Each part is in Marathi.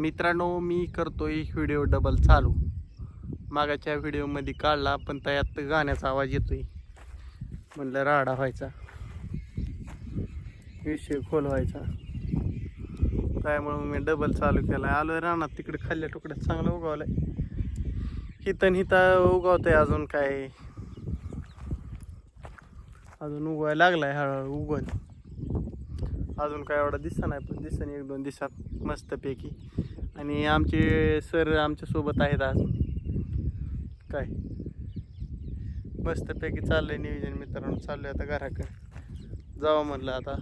मित्रांनो मी करतोय व्हिडिओ डबल चालू. मागाच्या व्हिडिओमध्ये काढला पण त्यात गाण्याचा आवाज येतोय. म्हणलं राडा व्हायचा. विषय खोल व्हायचा त्यामुळं मी डबल चालू केला आलोय रानात तिकडे खाल्ल्या तुकड्यात चांगलं उगवलंय. हिथं उगवत आहे अजून काय. अजून उगवायला लागलाय हळूहळू उगवल अजून काय एवढा दिसत नाही पण दिसन एक दोन दिवसात मस्तपैकी. आणि आमचे सर आमच्यासोबत आहेत आज. काय? मस्तपैकी चाललंय नियोजन मित्रांनो. चाललंय आता घराकडे. जावं म्हणलं आता.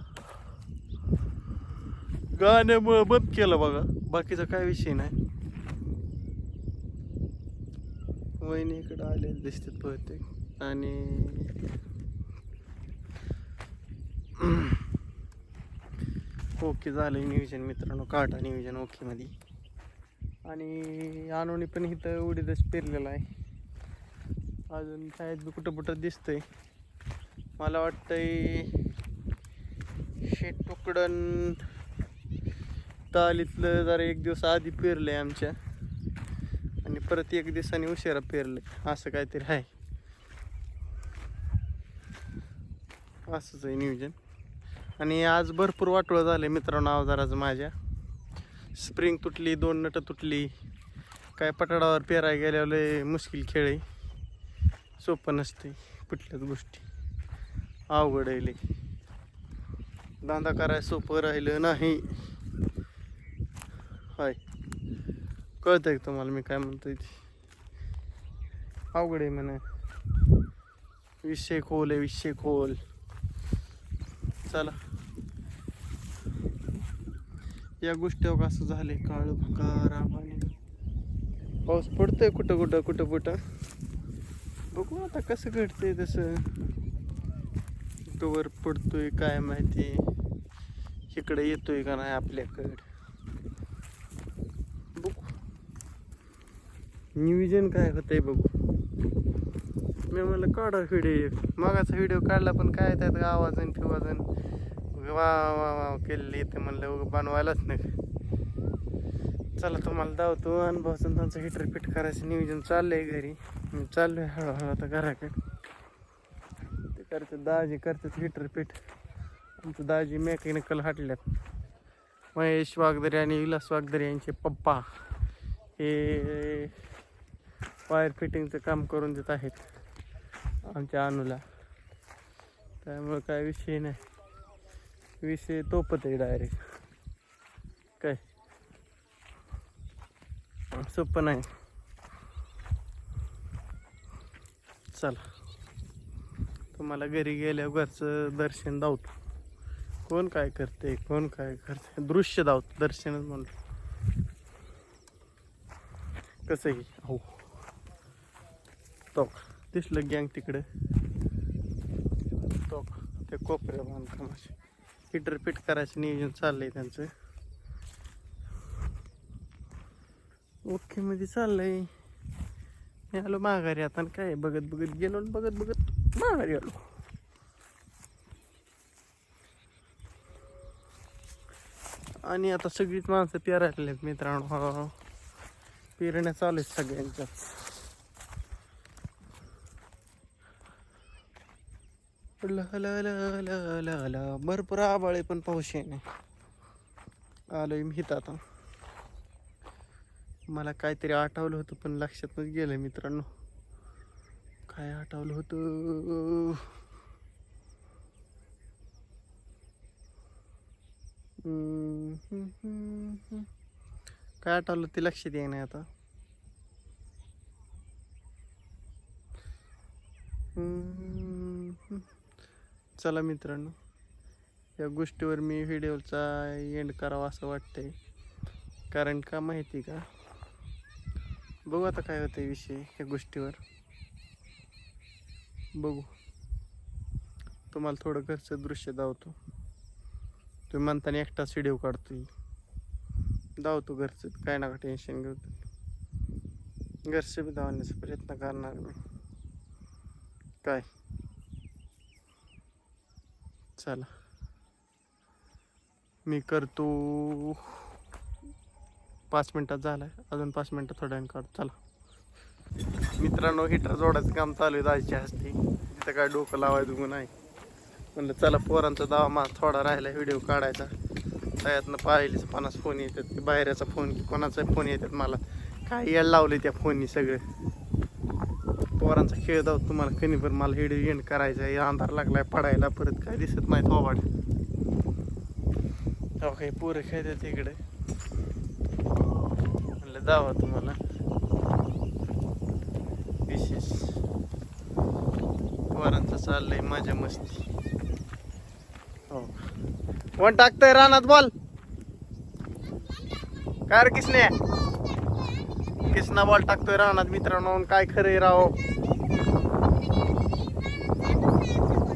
गाण्यामुळं बंद केलं बघा. बाकीचा काय विषय नाही. वहिनी इकडं आले दिसतात बहुतेक. आणि ओके झालं नियोजन मित्रांनो. काटा नियोजन ओकेमध्ये. आणि आणून पण इथं उडीदच पेरलेला आहे. अजून शाळेत बी कुठं कुठं दिसतंय. मला वाटतंय शेत तुकडन तालीतलं जरा एक दिवस आधी पेरलंय आमच्या. आणि परत एक दिवसाने उशिरा पेरलंय. असं काहीतरी आहे. असंच आहे नियोजन. आणि आज भरपूर वाटोळं झालं मित्रांनो अवजाराचं माझ्या. स्प्रिंग तुटली दोन नटं तुटली. काय पटाडावर पेराय गेल्यावर लय मुश्किल खेळ आहे. सोपं नसते कुठल्याच गोष्टी. अवघड आहे दांदा करायला सोपं राहिलं नाही. हाय. कळतंय आहे तुम्हाला मी काय म्हणतोय अवघड आहे म्हणा. विषय खोल आहे विषय खोल. चला. या गोष्टीवर असं झाले काळ भकारा पाणी पाऊस पडतोय कुठं कुठं कुठं कुठं. बघू आता कसं घडतंय तसं. कवर पडतोय काय माहिती. इकडे येतोय का नाही आपल्याकडं. बघू. नियोजन काय होतंय बघू. मी म्हणलं काढा व्हिडिओ. मागाचा व्हिडिओ काढला पण काय त्यात आवाजन फिवाजन. वा वा वा केलेली इथे म्हणलं बनवायलाच नाही चला तुम्हाला धावतो. अनुभवाचं त्यांचं हिटर फिट करायचं. नियोजन चाललंय घरी. मी चाललोय हळूहळू आता घराकडे. ते करते दाजी करतात हिटर फिट आमचं दाजी मेकॅनिकल हाटल्यात. महेश वागदरे आणि विलास वागदरे यांचे पप्पा हे वायर फिटिंगचं काम करून देत आहेत आमच्या अनुला. त्यामुळे काय विषय नाही. विषय तोपत आहे डायरेक्ट काय? सोपं नाही. चला. तुम्हाला घरी गेल्यावर घरचं दर्शन धावतो कोण काय करते कोण काय करते दृश्य धावतो दर्शनच म्हणतो कसंही हो. तो दिसलं गँग तिकडे. तो ते कोपऱ्या बांधकामाचे. हिटर फिट करायचं नियोजन चाललंय त्यांचं. ओके मध्ये चाललंय. मी आलो माघारी आता आणि काय बघत बघत गेलो बघत बघत माघारी आलो. आणि आता सगळीच माणसं पेरायला आहेत मित्रांनो हो, हो, हो. पेरण्या चालू आहेत सगळ्यांच्याच. ल ल ल ल ल भरपूर आबाळे पण पाऊस आहे नाही आलोय मी हित आता. मला काहीतरी आठवलं होतं पण लक्षातच गेलं मित्रांनो. काय आठवलं होतं? काय आठवलं ते लक्षात येईना आता. हम्म. चला मित्रांनो या गोष्टीवर मी व्हिडिओचा एंड करावा असं वाटतंय. कारण का माहिती का? बघू आता काय होतं विषय या गोष्टीवर. बघू. तुम्हाला थोडं घरचं दृश्य दावतो. तुम्ही म्हणताना एकटाच व्हिडिओ काढतो दावतो घरचं काय नका टेन्शन घेऊ. तुम्ही. घरचं बी धावण्याचा प्रयत्न करणार मी. काय? चला. मी करतो पाच मिनिटात आहे अजून पाच मिनटं थोड्या वेळाने चला. मित्रांनो हिटर जोडायचं काम चालू आहे दाजीच्या हस्ती. तिथं काय डोकं लावायचं गुण नाही. म्हणलं चला पोरांचा दावा माझा थोडा राहिला व्हिडिओ काढायचा. त्यातनं पाहिलेच. पन्नास फोन येतात की बाहेरचा फोन की कोणाचा फोन येतात मला काय यायला लावले त्या फोननी सगळे. पोरांचा खेळ जाऊ तुम्हाला कधी पण मला व्हिडिओ एंड करायचा आहे. अंधार लागलाय पडायला परत काय दिसत नाही थोबाड. हो काही पोरं खेळतात इकडे. म्हणलं जावा तुम्हाला. विशेष. पोरांचं चाललंय मजा मस्ती. हो. कोण टाकतंय रानात बॉल काय किसने? किसना बॉल टाकतोय रानात मित्रांनो? काय खरंय राव?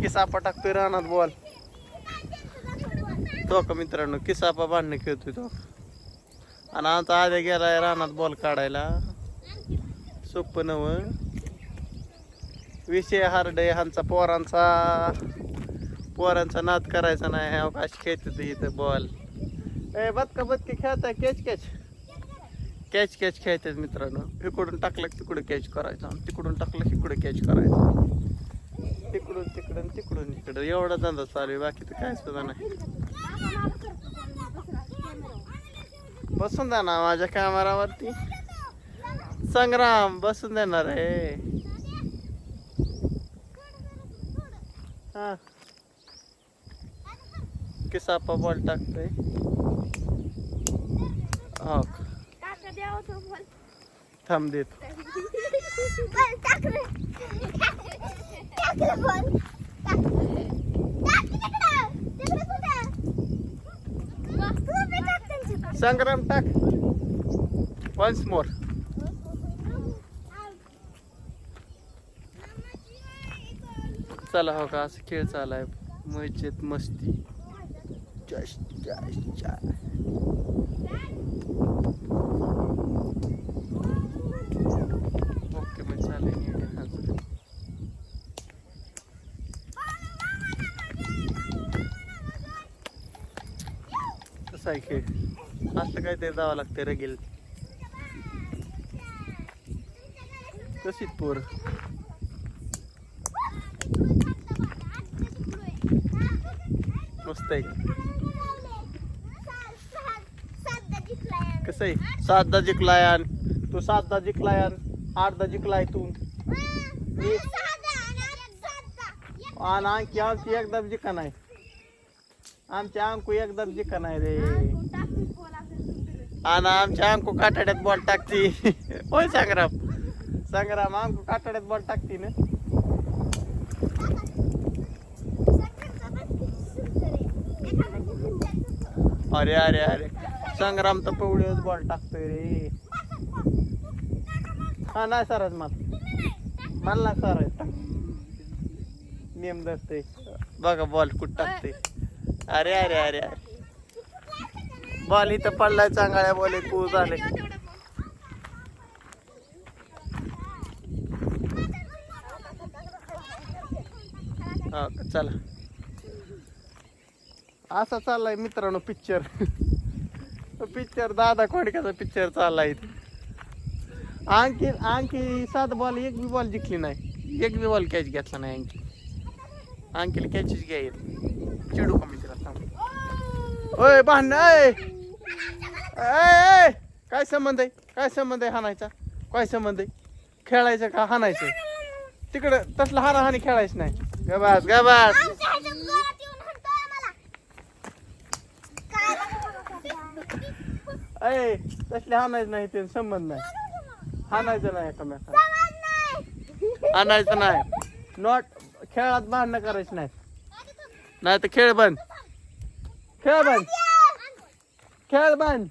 किसापा टाकतोय रानात बॉल तो का मित्रांनो किसापा बांधणं खेळतोय तो. आणि आमचा आद्या गेलाय रानात बॉल काढायला. सोपं नव विषय हार्ड आहे ह्यांचा पोरांचा. पोरांचा नाद करायचा नाही अवकाश खेळत इथं बॉल ए बदका बदके खेळताय कॅच कॅच कॅच कॅच खेळतात मित्रांनो. इकडून टाकलं तिकडं तिकडे कॅच करायचं तिकडून टाकलं की इकडे कॅच करायचं. तिकडून तिकडून तिकडून इकडं. एवढा धंदा चालू आहे. बाकी तर काय सुद्धा नाही. बसून द्या ना माझ्या कॅमेरावरती. संग्राम बसून देणार आहे. हा. किसापा बॉल टाकतोय. हो. थांब देत. संग्राम टाक. वन्स मोर चला हो का असं खेळ चालाय. मजेत मस्ती. जस्ट जश कसा आहे खेळ असं काय ते जावं लागतं रगेल कशीच पोर मस्त आहे कसं? आहे सातदा तू सातदा जिंकलाय आठदा जिंकलाय तू। आणखी आणखी एकदम जिका नाही आमच्या अंकू एकदम जिका नाही रे. आणि आमच्या अंकू काटाड्यात बॉल टाकती. होय संग्राम. संग्राम अंकू काटाड्यात बॉल टाकती ना. अरे अरे अरे. संग्राम तर पवळीच बॉल टाकतोय रे. हा नाही सरच मला. मला नाही सरायच टाक. नेम धरते बघा बॉल कुठ टाकते अरे अरे अरे अरे. बॉल इथं पडलाय चांगल्या बॉल कू झाले हो का, चला. असा चाललाय मित्रांनो पिक्चर पिक्चर दादा कोडक्याचा पिक्चर चाललाय इथे. आणखी आणखी सात बॉल एक बी बॉल जिंकली नाही. एक बी बॉल कॅच घेतला नाही आणखी. आणखी कॅचेस घ्यायला. चिडू कमी ओय भांडण ए काय संबंध आहे? काय संबंध आहे हाणायचा? काय संबंध आहे? खेळायचं का हाणायचं? तिकडं तसलं हाणाहाणी खेळायचं नाही. गबास गबास. अय तसले हाणायचं नाही ते संबंध नाही. हाणायचं नाही एकमेकाला आणायचं नाही. नॉट खेळात भांडणं करायचं नाही. नाही तर खेळ बंद. खेळ बंद. खेळ बंद.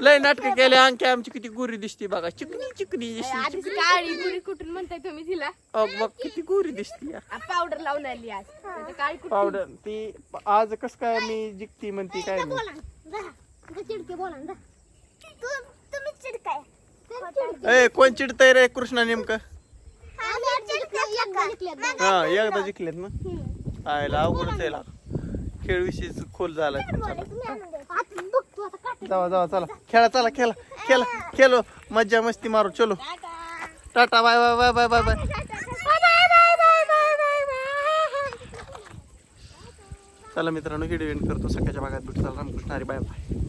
लय नाटक केले आणखी आमची किती गोरी दिसते बघा. चिकनी चिकनी दिसते आधीच काळी गुरी कुठून म्हणताय तुम्ही तिला? अग बघ किती गोरी दिसते पावडर लावून आली आज. नाहीतर काळी कुठून? पावडर ती आज कस काय मी जिंकती म्हणती काय नाही चिडके बोला ना तुम्ही चिडकाय ए कोण चिडतय रे कृष्णा नेमकं? एकदा हा एकदा जिंकलेत ना? आयला अवघडच आहे लाग. खेळ विषयी खोल आता जावा जावा चला. खेळा चला खेळा खेळा खेळो. मज्जा मस्ती मारू चलो. Tata bye bye bye bye bye bye चला मित्रांनो व्हिडिओ एंड करतो. सकाळच्या भागात भेटू. चला रामकृष्ण हरी बाय बाय